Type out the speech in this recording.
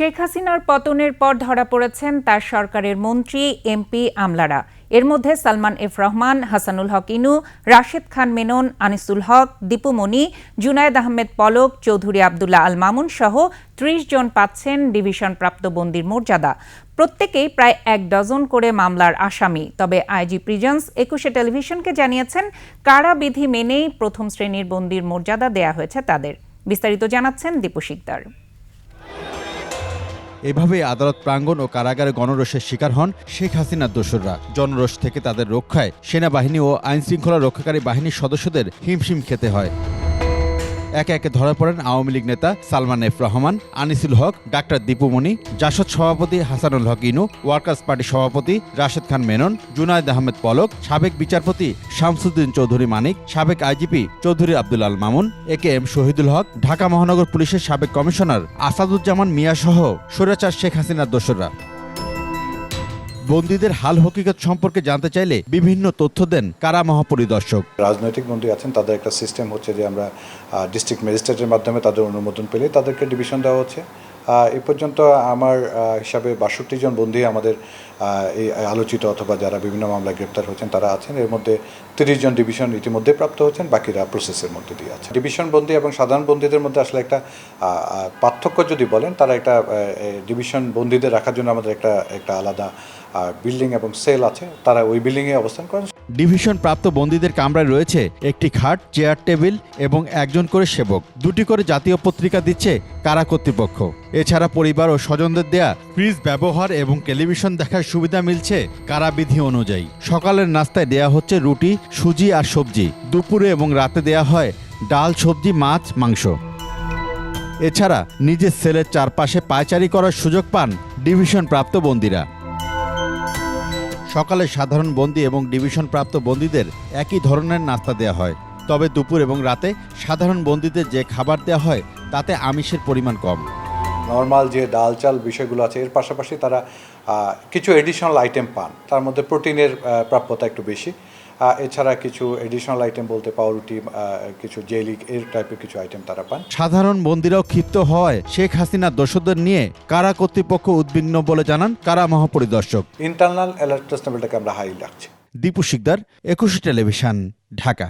শেখ হাসিনার পতনের পর ধরা পড়েছেন তার সরকারের মন্ত্রী, এমপি আমলারা। এর মধ্যে সালমান এফ রহমান, হাসানুল হক ইনু, রাশেদ খান মেনন, আনিসুল হক দীপুমণি জুনায়েদ আহমেদ পলক, চৌধুরী আবদুল্লাহ আল মামুন সহ ত্রিশ জন পাচ্ছেন ডিভিশন প্রাপ্ত বন্দির মর্যাদা। প্রত্যেকেই প্রায় এক ডজন করে মামলার আসামি। তবে আইজি প্রিজন্স একুশে টেলিভিশনকে জানিয়েছেন কারাবিধি মেনেই প্রথম শ্রেণির বন্দির মর্যাদা দেয়া হয়েছে তাদের। বিস্তারিত জানাচ্ছেন দীপু শিকদার। এভাবে আদালত প্রাঙ্গণ ও কারাগারে গণরোষের শিকার হন শেখ হাসিনার দোসররা। জনরোষ থেকে তাদের রক্ষায় সেনাবাহিনী ও আইনশৃঙ্খলা রক্ষাকারী বাহিনীর সদস্যদের হিমশিম খেতে হয়। একে একে ধরা পড়েন আওয়ামী লীগ নেতা সালমান এফ রহমান, আনিসুল হক, ডাক্তার দীপুমণি জাসদ সভাপতি হাসানুল হক ইনু, ওয়ার্কার্স পার্টি সভাপতি রাশেদ খান মেনন, জুনায়দ আহমেদ পলক, সাবেক বিচারপতি শামসুদ্দিন চৌধুরী মানিক, সাবেক IGP Chowdhury Abdul Al Mamun A K M Shahidul Haq, Dhaka মহানগর পুলিশের সাবেক কমিশনার আসাদুজ্জামান মিয়া সহ স্বৈরাচার শেখ হাসিনার দোসররা। বন্দীদের হাল হকিকত সম্পর্কে জানতে চাইলে বিভিন্ন তথ্য দেন কারা মহাপরিদর্শক। রাজনৈতিক বন্দী আছেন, তাদের একটা সিস্টেম হচ্ছে যে আমরা ডিস্ট্রিক্ট ম্যাজিস্ট্রেটের মাধ্যমে তাদের অনুমোদন পেলে তাদেরকে ডিভিশন দেওয়া হচ্ছে। এ পর্যন্ত আমার হিসাবে বাষট্টি জন বন্দী আমাদের এই আলোচিত অথবা যারা বিভিন্ন মামলায় গ্রেপ্তার হয়েছেন তারা আছেন। এর মধ্যে তিরিশ জন ডিভিশন ইতিমধ্যে প্রাপ্ত হচ্ছেন বাকিরা প্রসেসের মধ্যে দিয়ে আছে ডিভিশন বন্দী এবং সাধারণ বন্দীদের মধ্যে আসলে একটা পার্থক্য যদি বলেন, তারা একটা ডিভিশন বন্দীদের রাখার জন্য আমাদের একটা একটা আলাদা বিল্ডিং এবং সেল আছে, তারা ওই বিল্ডিংয়ে অবস্থান করেন। ডিভিশন প্রাপ্ত বন্দীদের কামরায় রয়েছে একটি খাট, চেয়ার টেবিল এবং একজন করে সেবক। দুটি করে জাতীয় পত্রিকা দিচ্ছে কারা কর্তৃপক্ষ। এছাড়া পরিবার ও স্বজনদের দেয়া ফ্রিজ ব্যবহার এবং টেলিভিশন দেখার সুবিধা মিলছে কারাবিধি অনুযায়ী। সকালের নাস্তায় দেয়া হচ্ছে রুটি, সুজি আর সবজি। দুপুরে এবং রাতে দেয়া হয় ডাল, সবজি, মাছ, মাংস। এছাড়া নিজের সেলের চারপাশে পায়চারি করার সুযোগ পান ডিভিশন প্রাপ্ত বন্দীরা। সকালে সাধারণ বন্দী এবং ডিভিশন প্রাপ্ত বন্দীদের একই ধরনের নাস্তা দেওয়া হয়। তবে দুপুর এবং রাতে সাধারণ বন্দীদের যে খাবার দেওয়া হয়, তাতে আমিষের পরিমাণ কম। নর্মাল যে ডাল চাল বিষয়গুলো আছে, এর পাশাপাশি তারা কিছু এডিশনাল আইটেম পান। তার মধ্যে প্রোটিনের প্রাপ্যতা একটু বেশি। এছাড়া কিছু এডিশনাল আইটেম বলতে পাউরুটি কিছু জেলি এর টাইপের কিছু আইটেম তারা পান। সাধারণ বন্দীরাও ক্ষিপ্ত হওয়ায় শেখ হাসিনা দোষদের নিয়ে কারা কর্তৃপক্ষ উদ্বিগ্ন বলে জানান কারা মহাপরিদর্শক। ইন্টারনাল অ্যালার্টনেস লেভেলটাকে আমরা হাই রাখছি। দীপু শিকদার একুশে টেলিভিশন ঢাকা।